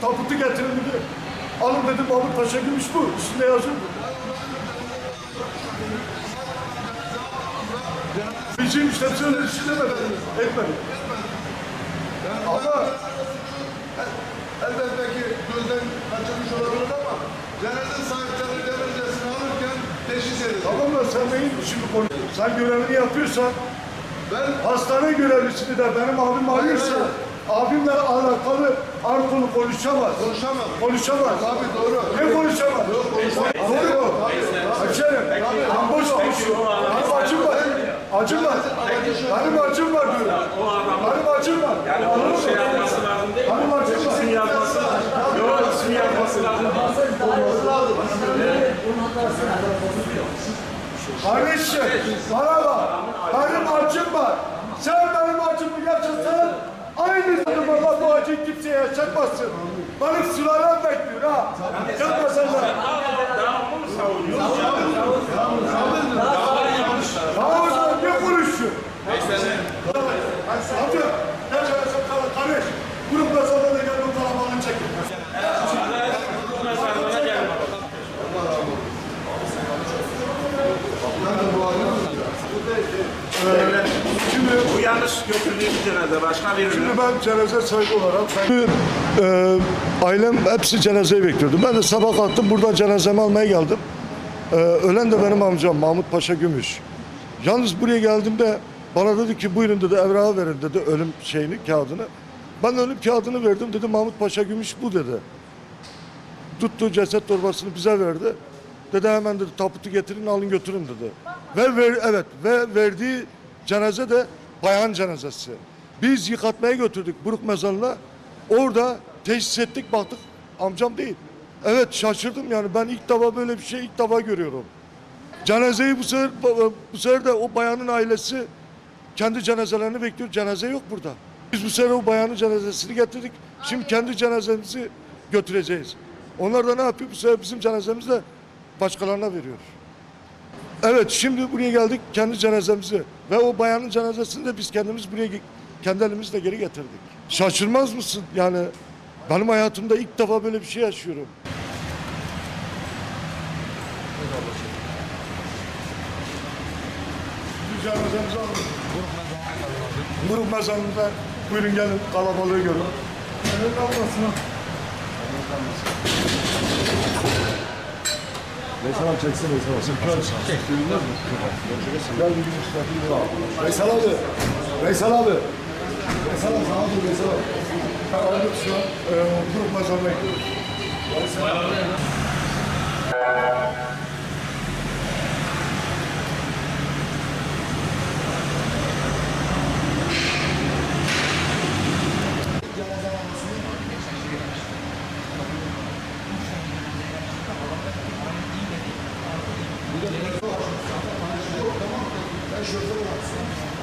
tabutu getirin dedi. Alın dedim Mahmut Paşa Gümüş bu. Üstünde yazıyor bu. Bizim işte söyle işlemedi. Etmedi. Ama Elbette ki gözden kaçırmış olabilir ama cenaze sahipleri cenazesini alırken teşhis edilir. tamam da sen neyin şimdi konu? Sen görevini yapıyorsan Ben hastane görevlisini de benim abim arıyorsa abimle alakalı Artulu konuşamaz. konuşamam. Konuşamaz. Tabii doğru. Ne konuşamaz? Doğru mu? Hemşerim, ben boş konuşuyorum. Benim acım var. Acım var. Benim acım var diyorum. Benim acım var. Yani onun şey yapması lazım değil mi? Benim acım var. İsim yazması lazım. Yok isim yazması lazım. Kardeşim, bana bak. Benim acım var. Sen benim acımı yaşasan aynı zamanda bu acıyı kimseye yaşatmazsın. Benim sülalem bekliyor ha. Yapma sen de. Daha bunu savunuyor. O zaman ne konuşuyor? Amca, gel şöyle sen kal- kardeş. Grup mesafede da gel bu kalabalığını çekin. Bu mezarlığına gelme. Şimdi Bu götürdüğümüz cenaze başka bir Şimdi ben cenaze sahibi olarak ben, e, ailem hepsi cenazeyi bekliyordu. Ben de sabah kalktım buradan cenazemi almaya geldim. E, ölen de benim amcam Mahmut Paşa Gümüş. Yalnız buraya geldiğimde bana dedi ki buyurun dedi evrağı verin dedi ölüm şeyini kağıdını. Ben ölüm kağıdını verdim dedi Mahmut Paşa Gümüş bu dedi. Tuttu ceset torbasını bize verdi. Dedi hemen dedi taputu getirin alın götürün dedi. Ve ver, evet ve verdiği cenaze de bayan cenazesi. Biz yıkatmaya götürdük Buruk mezarına. Orada teşhis ettik baktık amcam değil. Evet şaşırdım yani ben ilk defa böyle bir şey ilk defa görüyorum. Cenazeyi bu sefer, bu sefer de o bayanın ailesi kendi cenazelerini bekliyor. Cenaze yok burada. Biz bu sefer o bayanın cenazesini getirdik. Şimdi kendi cenazemizi götüreceğiz. Onlar da ne yapıyor? Bu sefer bizim cenazemizi de başkalarına veriyor. Evet şimdi buraya geldik kendi cenazemizi ve o bayanın cenazesini de biz kendimiz buraya kendi elimizle geri getirdik. Şaşırmaz mısın? Yani benim hayatımda ilk defa böyle bir şey yaşıyorum. Cenazemizi aldık. Grup mezarında buyurun gelin kalabalığı görün. Evet ablasına. Veysel abi çeksin Veysel abi. Gel bir gün işte. Veysel abi. Veysel abi. Veysel abi sana dur Veysel abi. Aldık şu an. E, grup mezarına gidiyoruz. Ben şoför olarak